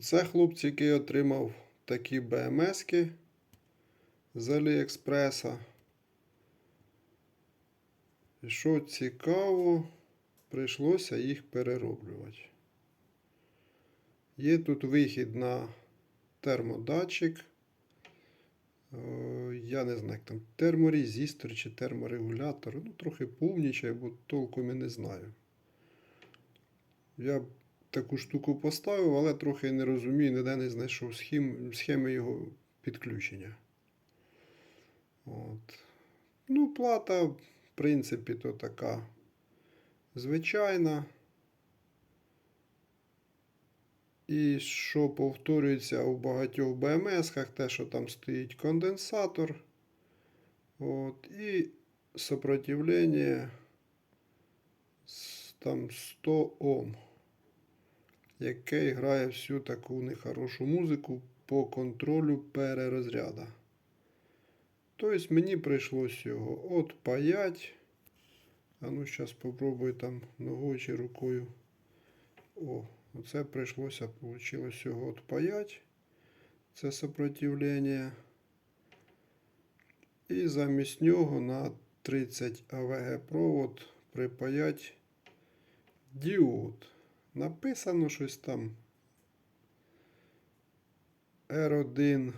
Це хлопці, який отримав такі БМСки з Аліекспреса. І що цікаво, прийшлося їх перероблювати. Є тут вихід на термодатчик. Е, Я не знаю, як там терморезистор чи терморегулятор. Ну, трохи повнічає, бо толком і не знаю. Я таку штуку поставив, але трохи не розумію, ніде не знайшов схем, схеми його підключення. От. Ну, плата, в принципі, то така звичайна. І що повторюється у багатьох БМС-ках, те, що там стоїть конденсатор. От, і сопротивлення там 100 Ом, яке грає всю таку нехорошу музику по контролю перерозряда. Тобто мені прийшлось його отпаять. А ну, зараз спробую там ногою чи рукою. О, оце прийшлося, вийшло його отпаять. Це сопротивлення. І замість нього на 30 АВГ провод припаять діод. Написано щось там R1S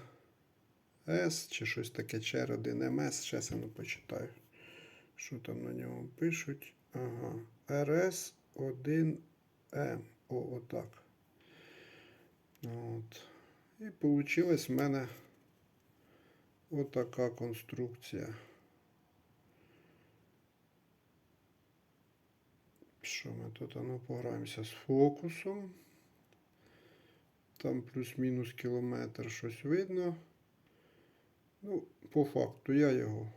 чи щось таке, чи R1MS. Зараз я не почитаю. Що там на ньому пишуть? Ага. RS1M. О, отак. От. І вийшла в мене отака конструкція. Що ми тут? Ну, пограємося з фокусом. Там плюс-мінус кілометр щось видно. Ну, по факту я його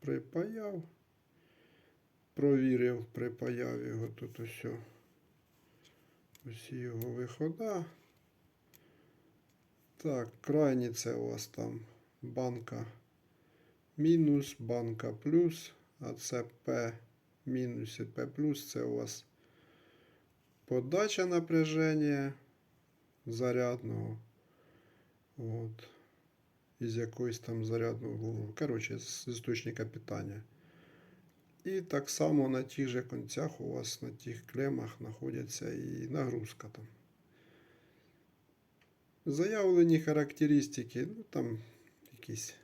припаяв. Провірив, припаяв його тут ось. Усі його вихода. Так, крайні це у вас там банка мінус, банка плюс, а це P мінус і плюс. Це у вас подача напряження зарядного. От. Із якоїсь там зарядного, коротше, з істочника питання. І так само на тих же концях у вас на тих клемах знаходяться і нагрузка там. Заявлені характеристики, ну там якісь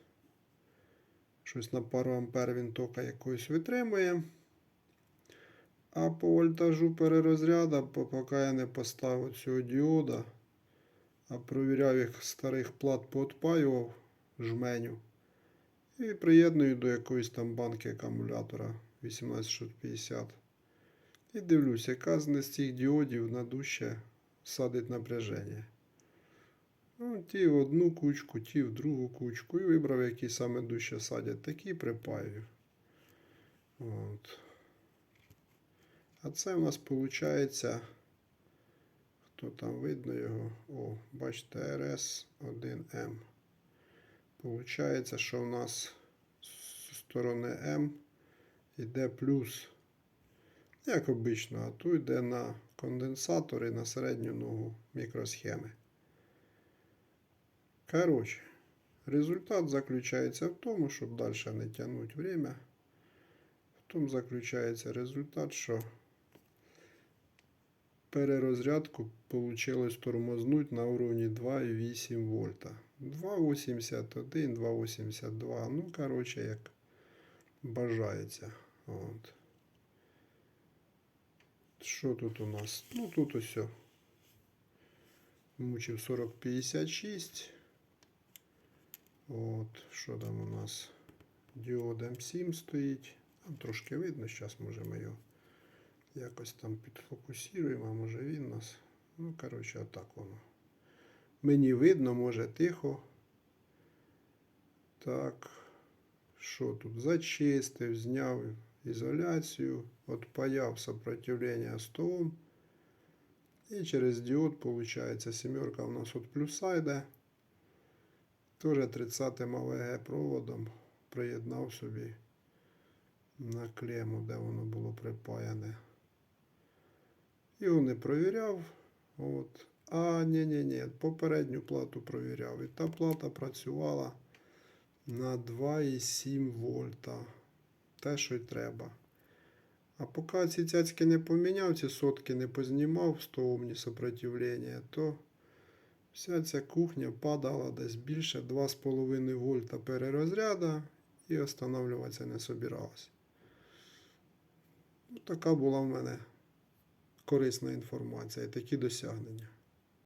щось на пару ампер він тока якоюсь витримує. А по вольтажу перерозряду, по- поки я не поставив цього діода, а провіряв їх старих плат поотпаював жменю. І приєдную до якоїсь там банки акумулятора 18650. І дивлюсь, яка з цих діодів на дужче садить напряження. Ну, ті в одну кучку, ті в другу кучку. І вибрав, які саме дужче садять, такі припаю. От. А це у нас виходить. Хто там видно його? О, бачите, RS1M. Получається, що в нас з сторони М йде плюс, як обично, а тут йде на конденсатор і на середню ногу мікросхеми. Коротше, результат заключається в тому, щоб далі не тягнути время. В тому заключається результат, що перерозрядку вийшло тормознуть на уровні 2,8 вольта. 2,81, 2,82. Ну, коротше, як бажається. От. Що тут у нас? Ну, тут ось. Мучив 4056. От, що там у нас? Діод М7 стоїть. Там трошки видно, зараз може ми його якось там підфокусуємо, а може він нас. Ну, коротше, отак воно. Мені видно, може тихо. Так. Що тут? Зачистив, зняв ізоляцію, отпаяв сопротивлення 100 Ом. І через діод, виходить, сімерка у нас от плюса йде. Тоже 30 АВГ проводом приєднав собі на клему, де воно було припаяне. Його не провіряв. От. А, ні, ні, ні, попередню плату провіряв. І та плата працювала на 2,7 вольта. Те, що й треба. А поки ці цяцьки не поміняв, ці сотки не познімав 100 омні сопротивлення, то вся ця кухня падала десь більше 2,5 вольта перерозряда і останавливатися не собиралась. Ну, така була в мене корисна інформація такі досягнення.